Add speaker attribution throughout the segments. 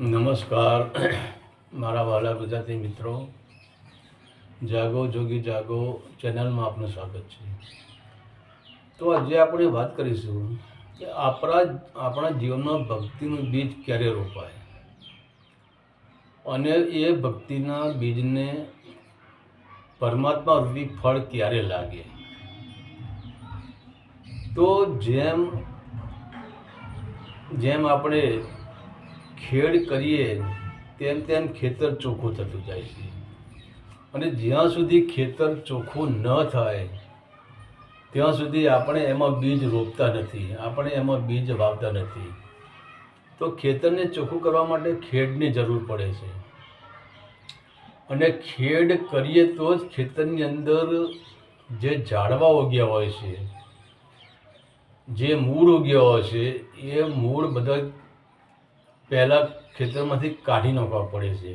Speaker 1: નમસ્કાર. મારા વાલા ગુજરાતી મિત્રો, જાગો, જોગી જાગો ચેનલમાં આપનું સ્વાગત છે. તો આજે આપણે વાત કરીશું કે આપણા આપણા જીવનમાં ભક્તિનું બીજ ક્યારે રોપાય? અને એ ભક્તિના બીજને પરમાત્મા રૂપી ફળ ક્યારે લાગે? તો જેમ જેમ આપણે ખેડ કરીએ, તેમ તેમ ખેતર ચોખ્ખું થતું જાય છે. અને જ્યાં સુધી ખેતર ચોખ્ખું ન થાય, ત્યાં સુધી આપણે એમાં બીજ રોપતા નથી, આપણે એમાં બીજ વાવતા નથી. તો ખેતરને ચોખ્ખું કરવા માટે ખેડની જરૂર પડે છે. અને ખેડ કરીએ તો જ ખેતરની અંદર જે ઝાડવા ઉગ્યા હોય છે, જે મૂળ ઉગ્યા હોય છે, એ મૂળ બધા પહેલાં ખેતરમાંથી કાઢી નાખવા પડે છે.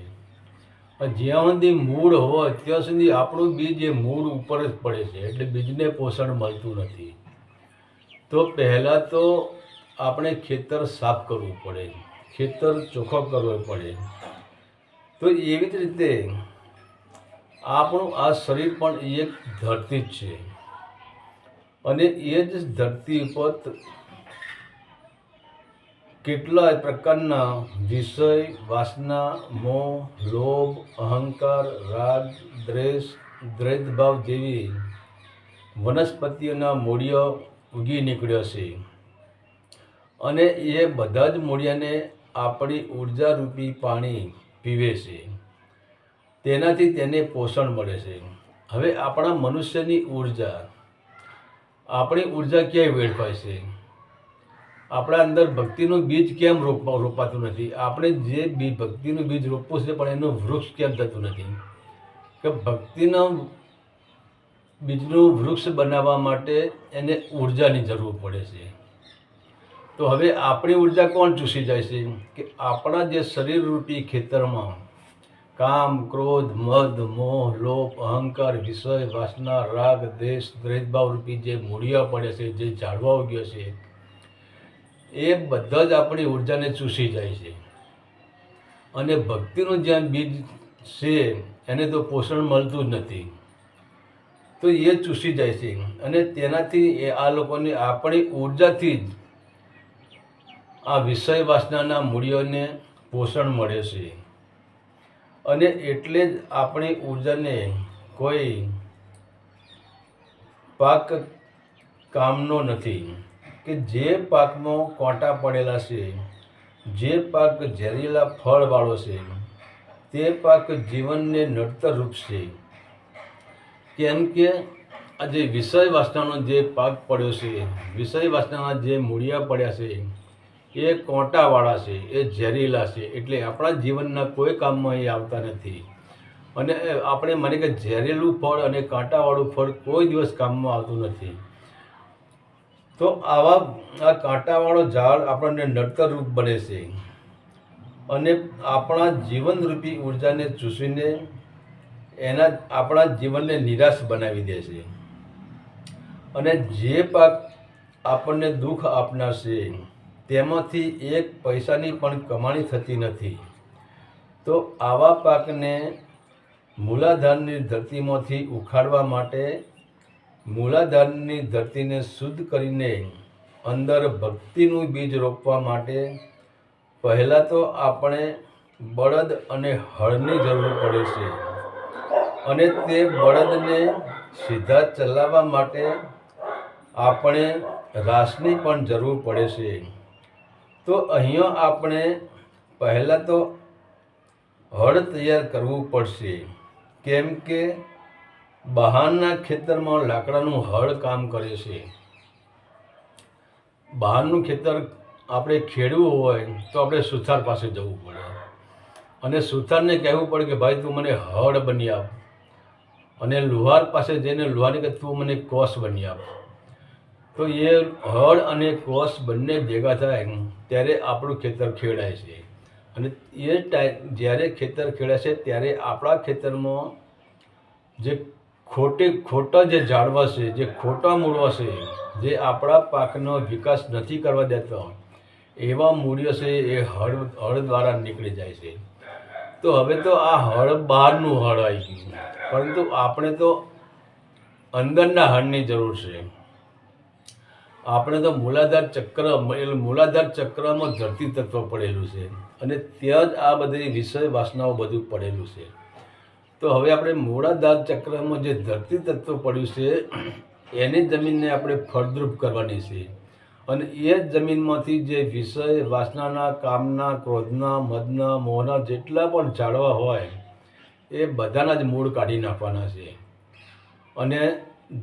Speaker 1: જ્યાં સુધી મૂળ હોય, ત્યાં સુધી આપણું બીજ એ મૂળ ઉપર જ પડે છે, એટલે બીજને પોષણ મળતું નથી. તો પહેલાં તો આપણે ખેતર સાફ કરવું પડે, ખેતર ચોખ્ખો કરવો પડે. તો એવી જ રીતે આપણું આ શરીર પણ એક ધરતી જ છે. અને એ જ ધરતી ઉપર કેટલાય પ્રકારના વિષય, વાસના, મોહ, લોભ, અહંકાર, રાગ, દ્વેષ, દ્વૈતભાવ જેવી વનસ્પતિઓના મૂળિયો ઉગી નીકળ્યો છે. અને એ બધા જ મૂળિયાને આપણી ઉર્જારૂપી પાણી પીવે છે. તેનાથી તેને પોષણ મળે છે. હવે આપણા મનુષ્યની ઊર્જા, આપણી ઊર્જા ક્યાંય વેડફાય છે? આપણા અંદર ભક્તિનું બીજ કેમ રોપા, રોપાતું નથી? આપણે જે બી ભક્તિનું બીજ રોપવું છે, પણ એનું વૃક્ષ કેમ થતું નથી? કે ભક્તિના બીજનું વૃક્ષ બનાવવા માટે એને ઉર્જાની જરૂર પડે છે. તો હવે આપણી ઊર્જા કોણ ચૂસી જાય છે? કે આપણા જે શરીર રૂપી ખેતરમાં કામ, ક્રોધ, મદ, મોહ, લોભ, અહંકાર, વિષય, વાસના, રાગ, દેશ દ્વૈતભાવ રૂપી જે મૂળિયા પડે છે, જે ઝાડવા ઉગ્યો છે એ બધા જ આપણી ઉર્જાને ચૂસી જાય છે. અને ભક્તિનું જ્યાં બીજ છે, એને તો પોષણ મળતું જ નથી. તો એ ચૂસી જાય છે. અને તેનાથી એ આ લોકોને આપણી ઉર્જાથી જ આ વિષય વાસનાના મૂળિયોને પોષણ મળે છે. અને એટલે જ આપણી ઉર્જાને કોઈ પાક કામનો નથી. કે જે પાકમાં કોંટા પડેલા છે, જે પાક ઝેરીલા ફળવાળો છે, તે પાક જીવનને નડતર રૂપ છે. કેમ કે આ જે વિષય વાસનાનો જે પાક પડ્યો છે, વિષય વાસનાના જે મૂળિયા પડ્યા છે, એ કોંટાવાળા છે, એ ઝેરીલા છે, એટલે આપણા જીવનના કોઈ કામમાં એ આવતા નથી. અને આપણે મને કે ઝેરેલું ફળ અને કાંટાવાળું ફળ કોઈ દિવસ કામમાં આવતું નથી. તો આવા આ કાંટાવાળો ઝાડ આપણને નડતર રૂપ બને છે. અને આપણા જીવનરૂપી ઉર્જાને ચૂસીને એના આપણા જીવનને નિરાશ બનાવી દે છે. અને જે પાક આપણને દુઃખ આપનાર છે તેમાંથી એક પૈસાની પણ કમાણી થતી નથી. તો આવા પાકને મૂલાધારની ધરતીમાંથી ઉખાડવા માટે મૂલાધારની ધરતીને શુદ્ધ કરીને અંદર ભક્તિનું બીજ રોપવા માટે પહેલાં તો આપણે બળદ અને હળની જરૂર પડે છે. અને તે બળદને સીધા ચલાવવા માટે આપણે રાસની પણ જરૂર પડે છે. તો અહીંયા આપણે પહેલાં તો હળ તૈયાર કરવું પડશે. કેમ કે બહારના ખેતરમાં લાકડાનું હળ કામ કરે છે. બહારનું ખેતર આપણે ખેડવું હોય તો આપણે સુથાર પાસે જવું પડે. અને સુથારને કહેવું પડે કે, ભાઈ, તું મને હળ બની આપ. અને લુહાર પાસે જઈને લુહાર કે, તું મને કોસ બની આપ. તો એ હળ અને કોસ બંને ભેગા થાય ત્યારે આપણું ખેતર ખેડાય છે. અને એ ટાઈમ જ્યારે ખેતર ખેડાય છે ત્યારે આપણા ખેતરમાં જે ખોટી ખોટા જે છે, જે ખોટા મૂળવા છે, જે આપણા પાકનો વિકાસ નથી કરવા દેતા, એવા મૂળ્યો છે એ હળ હળ દ્વારા નીકળી જાય છે. તો હવે તો આ હળ બહારનું હળ આવી ગયું. પરંતુ આપણે તો અંદરના હળની જરૂર છે. આપણે તો મૂલાધાર ચક્ર એટલે મૂલાધાર ચક્રમાં ધરતી તત્વ પડેલું છે. અને ત્યાં જ આ બધી વિષય વાસનાઓ બધું પડેલું છે. તો હવે આપણે મૂળાધાર ચક્રમાં જે ધરતી તત્વ પડ્યું છે, એની જમીનને આપણે ફળદ્રુપ કરવાની છે. અને એ જ જમીનમાંથી જે વિષય, વાસનાના, કામના, ક્રોધના, મદના, મોહના જેટલા પણ ઝાડવા હોય, એ બધાના જ મૂળ કાઢી નાખવાના છે. અને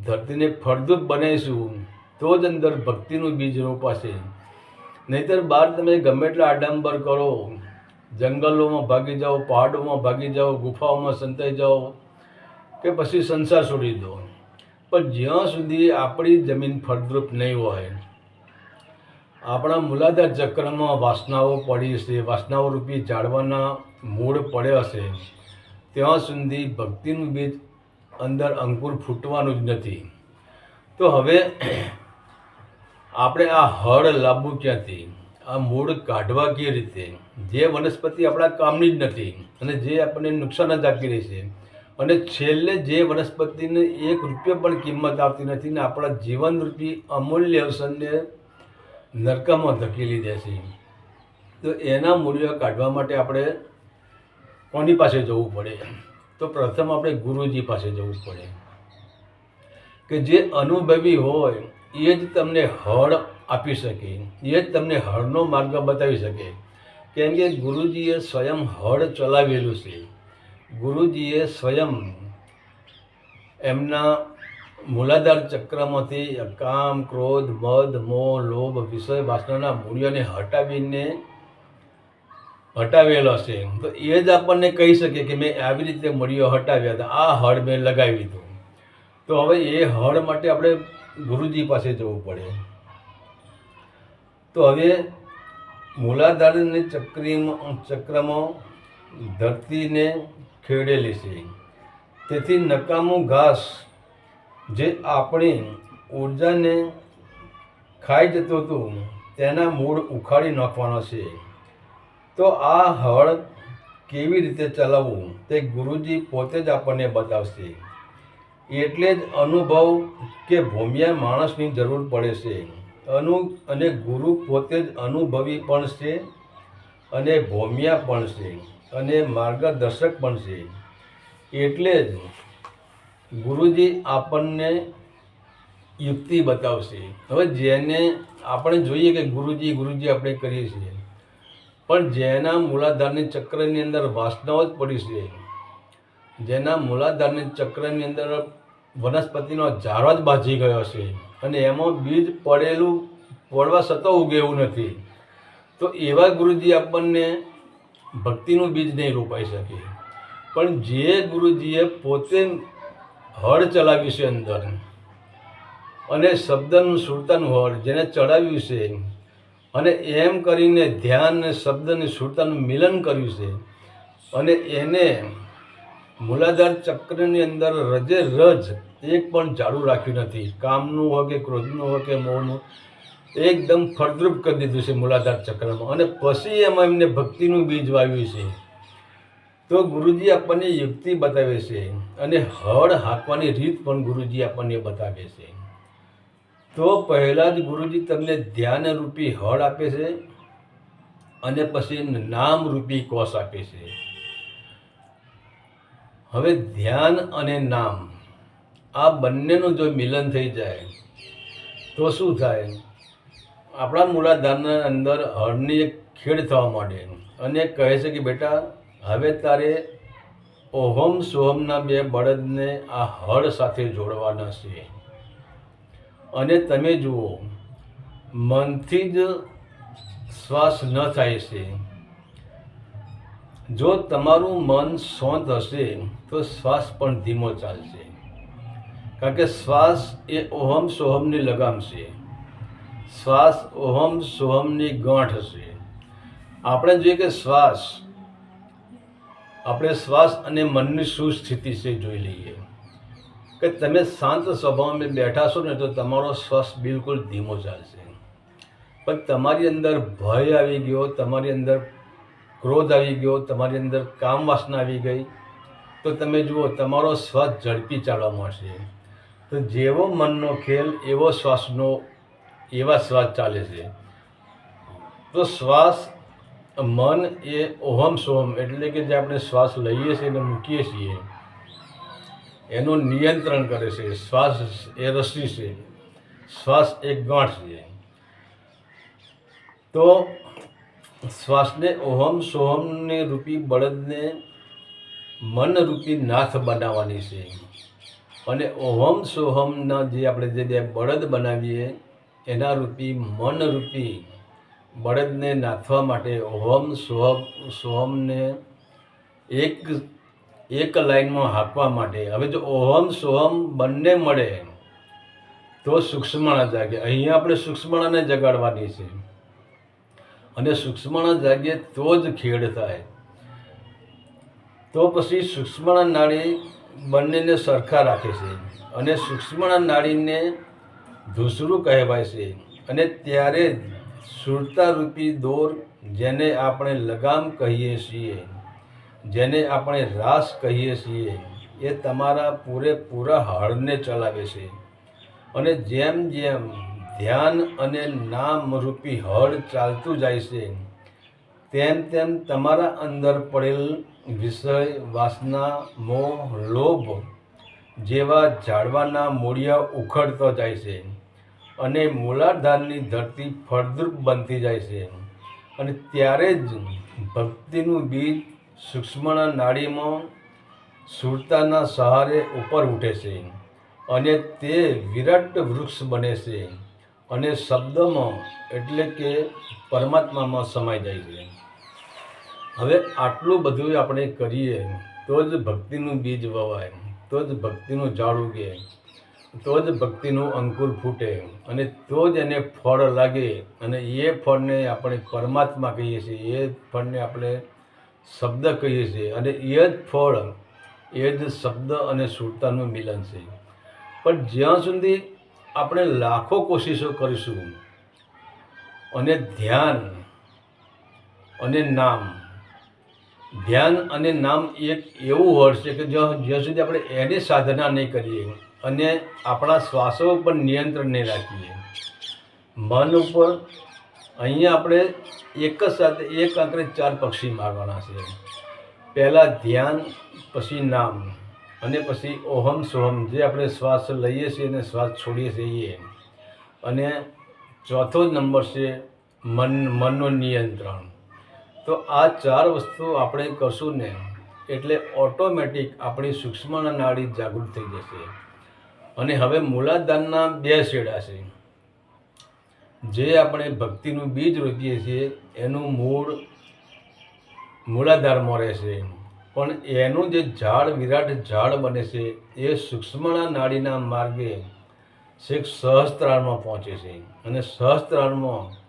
Speaker 1: ધરતીને ફળદ્રુપ બનાવીશું, તો જ અંદર ભક્તિનું બીજ રોપાશે. નહીતર બહાર તમે ગમે એટલા આડંબર કરો જંગલોમાં ભાગી જાઓ, પહાડોમાં ભાગી જાઓ, ગુફાઓમાં સંતાઈ જાઓ કે પછી સંસાર છોડી દો. પણ જ્યાં સુધી આપણી જમીન ફળદ્રુપ નહીં હોય, આપણા મૂલાધાર ચક્રમાં વાસનાઓ પડી હશે, વાસનાઓ રૂપી ઝાડવાના મૂળ પડ્યા હશે, ત્યાં સુધી ભક્તિનું બીજ અંદર અંકુર ફૂટવાનું જ નથી. તો હવે આપણે આ હળ લાવવું ક્યાંથી? આ મૂળ કાઢવા કેવી રીતે? જે વનસ્પતિ આપણા કામની જ નથી અને જે આપણને નુકસાન જ આપી રહી છે. અને છેલ્લે જે વનસ્પતિને એક રૂપિયો પણ કિંમત આવતી નથી ને આપણા જીવનરૂપી અમૂલ્ય અવસરને નરકામાં ધકેલી દે છે. તો એના મૂલ્યો કાઢવા માટે આપણે કોની પાસે જવું પડે? તો પ્રથમ આપણે ગુરુજી પાસે જવું પડે. કે જે અનુભવી હોય, એ જ તમને હળ આપી શકે. એ જ તમને હળનો માર્ગ બતાવી શકે. કેમ કે ગુરુજીએ સ્વયં હળ ચલાવેલું છે. ગુરુજીએ સ્વયં એમના મૂલાધાર ચક્રમાંથી કામ, ક્રોધ, મદ, મોહ, લોભ, વિષય, વાસનાના મૂલ્યોને હટાવીને હટાવેલો છે. તો એ જ આપણને કહી શકે કે મેં આવી રીતે મૂલ્યો હટાવ્યા હતા. આ હળ મેં લગાવી દીધું તો હવે એ હળ માટે આપણે ગુરુજી પાસે જવું પડે. તો હવે મૂલાધારની ચક્રીમાં, ચક્રમાં ધરતીને ખેડેલી છે. તેથી નકામું ઘાસ જે આપણી ઊર્જાને ખાઈ જતું હતું, તેના મૂળ ઉખાડી નાખવાનો છે. તો આ હળ કેવી રીતે ચલાવવું, તે ગુરુજી પોતે જ આપણને બતાવશે. એટલે જ અનુભવ કે ભૂમિયા માણસની જરૂર પડે છે. અનુ અને ગુરુ પોતે જ અનુભવી પણ છે અને ભૌમ્યા પણ છે અને માર્ગદર્શક પણ છે. એટલે જ ગુરુજી આપણને યુક્તિ બતાવશે. હવે જેને આપણે જોઈએ કે ગુરુજી ગુરુજી આપણે કરીએ છીએ. પણ જેના મૂલાધારની ચક્રની અંદર વાસનાઓ જ પડી છે. જેના મૂલાધારની ચક્રની અંદર વનસ્પતિનો ઝાડો જ બાજી ગયો છે અને એમાં બીજ પડેલું પડવા છતાં ઉગે એવું નથી. તો એવા ગુરુજી આપણને ભક્તિનું બીજ નહીં રોપાઈ શકે. પણ જે ગુરુજીએ પોતે હળ ચલાવ્યું છે અંદર અને શબ્દનું સુરતાનું હળ જેને ચડાવ્યું છે અને એમ કરીને ધ્યાન અને અને સુરતાનું મિલન કર્યું છે અને એને મૂલાધાર ચક્રની અંદર રજે રજ એક પણ જાડું રાખ્યું નથી. કામનું હોય કે ક્રોધનું હોય કે મોહનું, એકદમ ફળદ્રુપ કરી દીધું છે મૂલાધાર ચક્રમાં. અને પછી એમાં એમને ભક્તિનું બીજ વાવ્યું છે. તો ગુરુજી આપણને યુક્તિ બતાવે છે અને હળ હાંકવાની રીત પણ ગુરુજી આપણને બતાવે છે. તો પહેલાં જ ગુરુજી તમને ધ્યાનરૂપી હળ આપે છે અને પછી નામરૂપી કોષ આપે છે. હવે ધ્યાન અને નામ, આ બંનેનું જો મિલન થઈ જાય, તો શું થાય? આપણા મૂળાધારના અંદર હળની એક ખેડ થવા માંડે અને કહે છે કે, બેટા, હવે તારે ઓહમ સોહમના બે બળદને આ હળ સાથે જોડવાના છે. અને તમે જુઓ, મનથી જ શ્વાસ ન થાય છે. જો તમારું મન શાંત હશે, તો શ્વાસ પણ ધીમો ચાલશે. કારણ કે શ્વાસ એ ઓહમ સોહમની લગામ છે શ્વાસ ઓહમ સોહમની ગાંઠ હશે. આપણે જોઈએ કે શ્વાસ, આપણે શ્વાસ અને મનની શું સ્થિતિ છે જોઈ લઈએ. કે તમે શાંત સ્વભાવમાં બેઠા છો ને, તો તમારો શ્વાસ બિલકુલ ધીમો ચાલશે. પણ તમારી અંદર ભય આવી ગયો, તમારી અંદર ક્રોધ આવી ગયો, તમારી અંદર કામ વાસના આવી ગઈ. તો તમે જુઓ, તમારો શ્વાસ ઝડપી ચાલવા મળશે તો જેવો મનનો ખેલ, એવો શ્વાસનો, એવા શ્વાસ ચાલે છે. તો શ્વાસ, મન એ ઓહમ સોહમ, એટલે કે જે આપણે શ્વાસ લઈએ છીએ અને મૂકીએ છીએ, એનું નિયંત્રણ કરે છે. શ્વાસ એ રસી છે. શ્વાસ એક ગાંઠ છે. તો શ્વાસને ઓહમ સોહમને રૂપી બળદને મનરૂપી નાથ બનાવવાની છે. અને ઓહમ સોહમના જે આપણે જે બે બળદ બનાવીએ, એના રૂપી મનરૂપી બળદને નાથવા માટે ઓહમ સોહમ, સોહમને એક એક લાઈનમાં હાંકવા માટે. હવે જો ઓહમ સોહમ બંને મળે, તો સૂક્ષ્મણા જાગે. અહીંયા આપણે સૂક્ષ્મણાને જગાડવાની છે. અને સૂક્ષ્મણા જાગે તો જ ખેડ થાય. તો પછી સૂક્ષ્મણા નાળી બંનેને સરખા રાખે છે અને સૂક્ષ્મણા નાળીને ધૂસરું કહેવાય છે અને ત્યારે સુરતારૂપી દોર જેને આપણે લગામ કહીએ છીએ, જેને આપણે રાસ કહીએ છીએ, એ તમારા પૂરેપૂરા હાડને ચલાવે છે. અને જેમ જેમ ધ્યાન અને નામરૂપી હળ ચાલતું જાય છે. તેમ તેમ તમારા અંદર પડેલ વિષય, વાસના, મોહ, લોભ જેવા ઝાડવાના મૂળિયા ઉખડતો જાય છે અને મૂલાધારની ધરતી ફળદ્રુપ બનતી જાય છે. અને ત્યારે જ ભક્તિનું બીજ સૂક્ષ્મના નાડીમાં સુરતાના સહારે ઉપર ઉઠે છે અને તે વિરાટ વૃક્ષ બને છે. અને શબ્દમાં એટલે કે પરમાત્મામાં સમાઈ જાય છે. હવે આટલું બધું આપણે કરીએ, તો જ ભક્તિનું બીજ વવાય, તો જ ભક્તિનું ઝાડ ઉગે, તો જ ભક્તિનું અંકુર ફૂટે અને તો જ એને ફળ લાગે અને એ ફળને આપણે પરમાત્મા કહીએ છીએ, એ ફળને આપણે શબ્દ કહીએ છીએ અને એ જ ફળ, એ જ શબ્દ અને સુરતાનું મિલન છે. પણ જ્યાં સુધી આપણે લાખો કોશિશો કરીશું. અને ધ્યાન, અને નામ. ધ્યાન અને નામ એક એવું હળ છે કે જ્યાં સુધી આપણે એની સાધના નહીં કરીએ અને આપણા શ્વાસો ઉપર નિયંત્રણ નહીં રાખીએ. મન ઉપર અહીંયા આપણે એક જ સાથે એક આંકડે ચાર પક્ષી મારવાના છે. પહેલાં ધ્યાન, પછી નામ. અને પછી ઓહમ સોહમ, જે આપણે શ્વાસ લઈએ છીએ અને શ્વાસ છોડીએ છીએ અને ચોથો નંબર છે મન મનનું નિયંત્રણ તો આ ચાર વસ્તુ આપણે કરશું ને, એટલે ઓટોમેટિક આપણી સૂક્ષ્મ નાડી જાગૃત થઈ જશે. અને હવે મૂલાધારના બે છેડા છે. જે આપણે ભક્તિનું બીજ રોપીએ છીએ, એનું મૂળ, મૂલાધારમાં રહેશે પણ એનું જે ઝાડ વિરાટ ઝાડ બને છે, એ સૂક્ષ્મણા નાડીના માર્ગે છેક સહસ્ત્રાળમાં પહોંચે છે. અને સહસ્ત્રાળમાં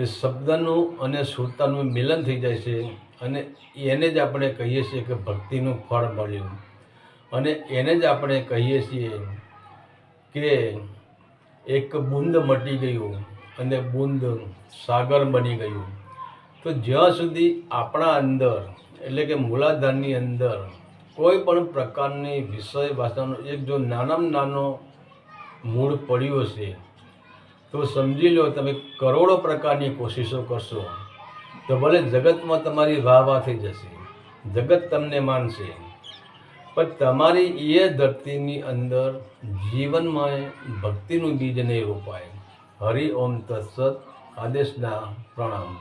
Speaker 1: એ શબ્દનું અને સુરતાનું મિલન થઈ જાય છે અને એને જ આપણે કહીએ છીએ કે ભક્તિનું ફળ મળ્યું. અને એને જ આપણે કહીએ છીએ કે એક બુંદ મટી ગયું અને બુંદ સાગર બની ગયું. તો જ્યાં સુધી આપણા અંદર એટલે કે મૂલાધારની અંદર કોઈ પણ પ્રકારની વિષય ભાષાનો એક જો નાનામાં નાનો મૂળ પડ્યો છે તો સમજી લો તમે કરોડો પ્રકારની કોશિશો કરશો, તો ભલે જગતમાં તમારી વાહ વાહ થઈ જશે, જગત તમને માનશે, પણ તમારી એ ધરતીની અંદર જીવનમાં ભક્તિનું બીજ નહીં રોપાય. હરિ ઓમ તત્સત આદેશના પ્રણામ.